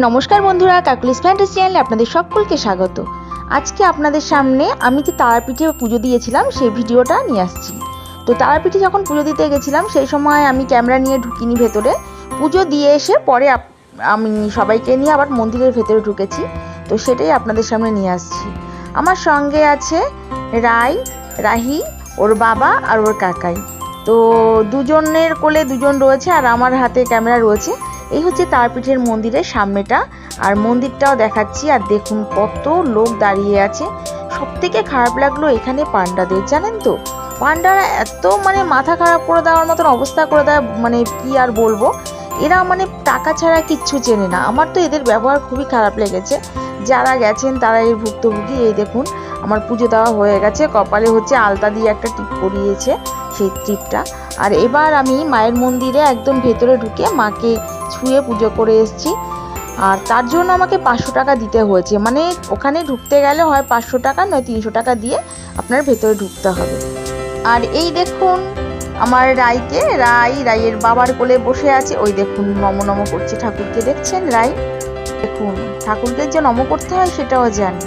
নমস্কার বন্ধুরা, Kokkalis fantasy চ্যানেলে আপনাদের সকলকে স্বাগত। আজকে আপনাদের সামনে আমি যে তারাপীঠে পুজো দিয়েছিলাম, সেই ভিডিওটা নিয়ে আসছি। তো তারাপীঠে যখন পুজো দিতে গেছিলাম, সেই সময় আমি ক্যামেরা নিয়ে ঢুকিনি ভেতরে। পুজো দিয়ে এসে পরে আমি সবাইকে নিয়ে আবার মন্দিরের ভেতরে ঢুকেছি। তো সেটাই আপনাদের সামনে নিয়ে আসছি। আমার সঙ্গে আছে রাই, রাহি, ওর বাবা আর ওর কাকাই। তো দুজনের কোলে দুজন রয়েছে আর আমার হাতে ক্যামেরা রয়েছে। এই হচ্ছে তারপীঠের মন্দিরের সামনেটা। আর মন্দিরটাও দেখাচ্ছি, আর দেখুন কত লোক দাঁড়িয়ে আছে। সব থেকে খারাপ লাগল এখানে পান্ডাদের জানেন তো? পান্ডারা এত মানে মাথা খারাপ করে দেওয়ার মতন অবস্থা করে দেয় মানে কি আর বলব? এরা মানে টাকা ছাড়া কিচ্ছু চেনে না। আমার তো এদের ব্যবহার খুবই খারাপ লেগেছে। যারা গেছেন তারা এর ভুক্তভোগী। এই দেখুন, আমার পুজো দেওয়া হয়ে গেছে। কপালে হচ্ছে আলতা দিয়ে একটা টিপ পরিয়েছে সেই টিপটা। আর এবার আমি মায়ের মন্দিরে একদম ভেতরে ঢুকে মাকে ছুঁয়ে পুজো করে এসেছি। আর তার জন্য আমাকে পাঁচশো টাকা দিতে হয়েছে। মানে ওখানে ঢুকতে গেলে হয় পাঁচশো টাকা, নয় তিনশো টাকা দিয়ে আপনার ভেতরে ঢুকতে হবে। আর এই দেখুন আমার রাইকে রাই রাইয়ের বাবার কোলে বসে আছে। ওই দেখুন নম নম করছে ঠাকুরকে। দেখছেন রাই দেখুন, ঠাকুরকে যে নম করতে হয় সেটাও জানি।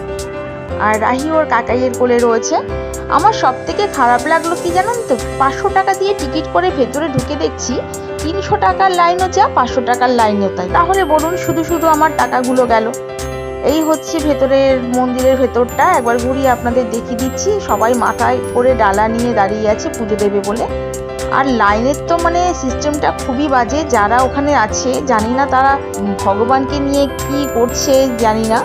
আর রাহি ওর কাকাইয়ের কোলে রয়েছে। আমার সব থেকে খারাপ লাগল কি জানেন তো? পাঁচশো টাকা দিয়ে টিকিট করে ভেতরে ঢুকে দেখছি তিনশো টাকার লাইনও যা, পাঁচশো টাকার লাইনও তাই। তাহলে বলুন, শুধু শুধু আমার টাকাগুলো গেল। এই হচ্ছে ভেতরের মন্দিরের ভেতরটা। একবার ঘুরিয়ে আপনাদের দেখিয়ে দিচ্ছি। সবাই মাথায় করে ডালা নিয়ে দাঁড়িয়ে আছে পুজো দেবে বলে। আর লাইনের তো মানে সিস্টেমটা খুবই বাজে। যারা ওখানে আছে, জানি না তারা ভগবানকে নিয়ে কি করছে, জানি না।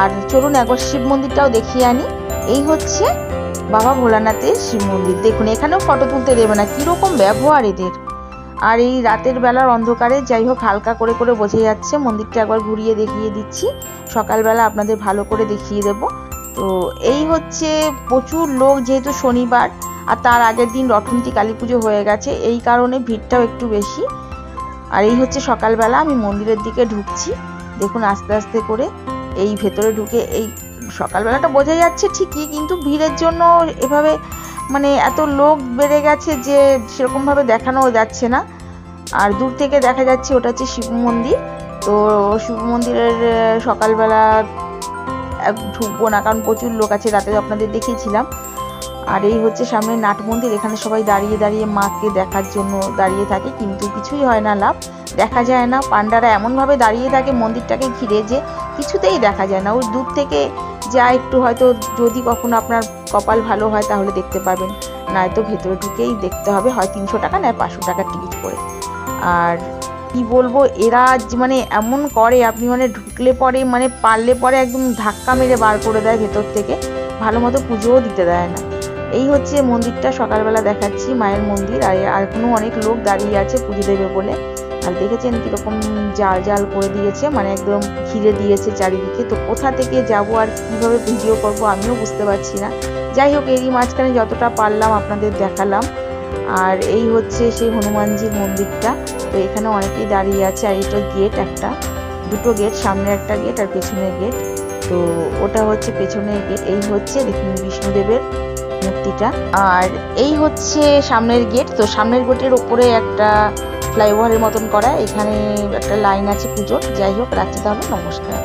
আর চলুন একবার শিব মন্দিরটাও দেখিয়ে আনি। এই হচ্ছে বাবা ভোলানাথের শিব মন্দির। দেখুন, এখানেও ফটো তুলতে দেবে না, কীরকম ব্যবহার এদের। আর এই রাতের বেলার অন্ধকারে যাই হোক, হালকা করে করে বোঝা যাচ্ছে, মন্দিরটা একবার ঘুরিয়ে দেখিয়ে দিচ্ছি। সকালবেলা আপনাদের ভালো করে দেখিয়ে দেব। তো এই হচ্ছে প্রচুর লোক, যেহেতু শনিবার, আর তার আগের দিন রথন্তী কালী পুজো হয়ে গেছে, এই কারণে ভিড়টাও একটু বেশি। আর এই হচ্ছে সকালবেলা আমি মন্দিরের দিকে ঢুকছি। দেখুন, আস্তে আস্তে করে এই ভেতরে ঢুকে এই সকালবেলাটা বোঝা যাচ্ছে ঠিকই, কিন্তু ভিড়ের জন্য এভাবে মানে এত লোক বেড়ে গেছে যে সেরকমভাবে দেখানোও যাচ্ছে না। আর দূর থেকে দেখা যাচ্ছে ওটা হচ্ছে শিব মন্দির। তো শিব মন্দিরের সকালবেলা ঢুকবো না, কারণ প্রচুর লোক আছে, রাতে আপনাদের দেখিয়েছিলাম। আর এই হচ্ছে সামনে নাট মন্দির, এখানে সবাই দাঁড়িয়ে দাঁড়িয়ে মাকে দেখার জন্য দাঁড়িয়ে থাকে, কিন্তু কিছুই হয় না লাভ। দেখা যায় না পান্ডারা এমনভাবে দাঁড়িয়ে থাকে মন্দিরটাকে ঘিরে যে কিছুতেই দেখা যায় না। ওই দূর থেকে যা একটু হয়তো যদি কখনো আপনার কপাল ভালো হয় তাহলে দেখতে পাবেন। নয়তো ভেতরে ঢুকেই দেখতে হবে, হয় তিনশো টাকা নয় পাঁচশো টাকা টিকিট করে। আর কি বলব, এরা মানে এমন করে, আপনি মানে ঢুকলে পরে মানে পারলে পরে একদম ধাক্কা মেরে বার করে দেয় ভেতর থেকে। ভালো মতো পুজোও দিতে দেয় না। এই হচ্ছে মন্দিরটা, সকালবেলা দেখাচ্ছি মায়ের মন্দির, আর আর এখনও অনেক লোক দাঁড়িয়ে আছে পুজো দেবে বলে। আর দেখেছেন কীরকম জাল জাল করে দিয়েছে মানে একদম ঘিরে দিয়েছে চারিদিকে। তো কোথা থেকে যাব আর কীভাবে ভিডিও করব আমিও বুঝতে পারছি না। যাই হোক, এরই মাঝখানে যতটা পারলাম আপনাদের দেখালাম। আর এই হচ্ছে সেই হনুমানজির মন্দিরটা। তো এখানে অনেকেই দাঁড়িয়ে আছে, আর এটা গেট একটা। দুটো গেট, সামনে একটা গেট আর পেছনের গেট। তো ওটা হচ্ছে পেছনের গেট। এই হচ্ছে দেখুন বিষ্ণুদেবের মূর্তিটা। আর এই হচ্ছে সামনের গেট। তো সামনের গেটের ওপরে একটা ফ্লাইওভারের মতন করা। এখানে একটা লাইন আছে পুজোর। যাই হোক, রাখছি তাহলে। নমস্কার।